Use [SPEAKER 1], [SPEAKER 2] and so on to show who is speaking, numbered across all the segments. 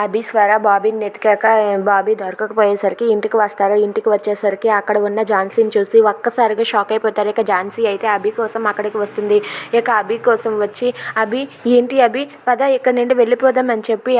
[SPEAKER 1] అభి స్వర బాబీని వెతికాక బాబీ దొరకకపోయేసరికి ఇంటికి వస్తారు. ఇంటికి వచ్చేసరికి అక్కడ ఉన్న ఝాన్సీని చూసి ఒక్కసారిగా షాక్ అయిపోతారు. ఇక ఝాన్సీ అయితే అభి కోసం అక్కడికి వస్తుంది. ఇక అభి కోసం వచ్చి అభి ఏంటి అభి? పద ఇక్కడ నుండి వెళ్ళిపోదాం అని చెప్పి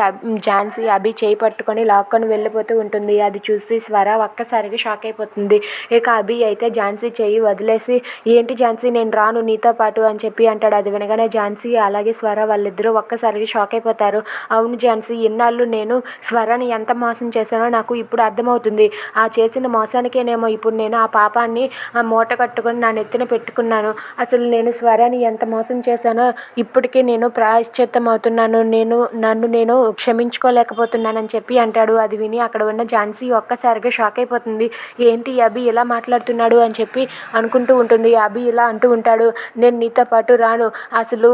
[SPEAKER 1] ఝాన్సీ అభి చేయి పట్టుకొని లాక్కొని వెళ్ళిపోతూ ఉంటుంది. అది చూసి స్వర ఒక్కసారిగా షాక్ అయిపోతుంది. ఇక అభి అయితే ఝాన్సీ చేయి వదిలేసి ఏంటి ఝాన్సీ నేను రాను నీతో పాటు అని చెప్పి అంటాడు. అది వినగానే ఝాన్సీ అలాగే స్వర వాళ్ళిద్దరూ ఒక్కసారిగా షాక్ అయిపోతారు. అవును ఝాన్సీ ఇన్నాళ్ళు నేను స్వరాన్ని ఎంత మోసం చేశానో నాకు ఇప్పుడు అర్థమవుతుంది. ఆ చేసిన మోసానికేనేమో ఇప్పుడు నేను ఆ పాపాన్ని ఆ మూట కట్టుకొని నా నెత్తిన పెట్టుకున్నాను. అసలు నేను స్వరాన్ని ఎంత మోసం చేశానో ఇప్పటికీ నేను ప్రాయశ్చిత్తం అవుతున్నాను నేను నన్ను నేను క్షమించుకోలేకపోతున్నానని చెప్పి అంటాడు. అది విని అక్కడ ఉన్న ఝాన్సీ ఒక్కసారిగా షాక్ అయిపోతుంది. ఏంటి అభి ఇలా మాట్లాడుతున్నాడు అని చెప్పి అనుకుంటూ ఉంటుంది. అభి ఇలా అంటూ ఉంటాడు. నేను నీతో పాటు రాను. అసలు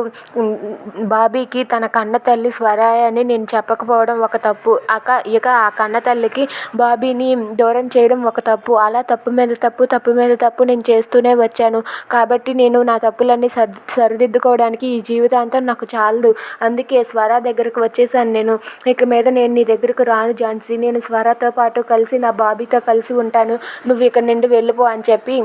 [SPEAKER 1] బాబీకి తన కన్న తల్లి స్వరాయ అని నేను చెప్పకపోవడం ఒక తప్పు. అక ఇక ఆ కన్నతల్లికి బాబీని దూరం చేయడం ఒక తప్పు. అలా తప్పు మీద తప్పు తప్పు మీద తప్పు నేను చేస్తూనే వచ్చాను. కాబట్టి నేను నా తప్పులన్నీ సర్ సరిదిద్దుకోవడానికి ఈ జీవితాంతం నాకు చాలదు. అందుకే స్వర దగ్గరకు వచ్చేసాను నేను. ఇక మీద నేను నీ దగ్గరకు రాను ఝాన్సీ. నేను స్వరతో పాటు కలిసి నా బాబీతో కలిసి ఉంటాను. నువ్వు ఇక్కడ నుండి వెళ్ళిపో అని చెప్పి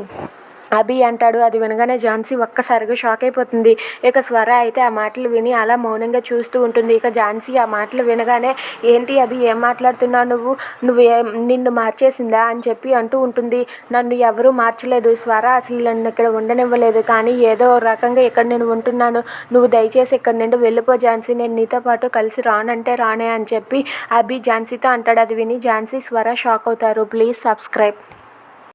[SPEAKER 1] అభి అంటాడు అది వినగానే ఝాన్సీ ఒక్కసారిగా షాక్ అయిపోతుంది. ఇక స్వర అయితే ఆ మాటలు విని అలా మౌనంగా చూస్తూ ఉంటుంది. ఇక ఝాన్సీ ఆ మాటలు వినగానే ఏంటి అభి ఏం మాట్లాడుతున్నావు నువ్వు? నువ్వు నిన్ను మార్చేసిందా? అని చెప్పి అంటూ ఉంటుంది. నన్ను ఎవరూ మార్చలేదు. స్వర అసలు నన్ను ఇక్కడ ఉండనివ్వలేదు. కానీ ఏదో రకంగా ఇక్కడ నేను ఉంటున్నాను. నువ్వు దయచేసి ఇక్కడ నుండి వెళ్ళిపో ఝాన్సీ. నేను నీతో పాటు కలిసి రానంటే రానే అని చెప్పి అభి ఝాన్సీతో అంటాడు. అది విని ఝాన్సీ స్వర షాక్ అవుతారు. Please subscribe.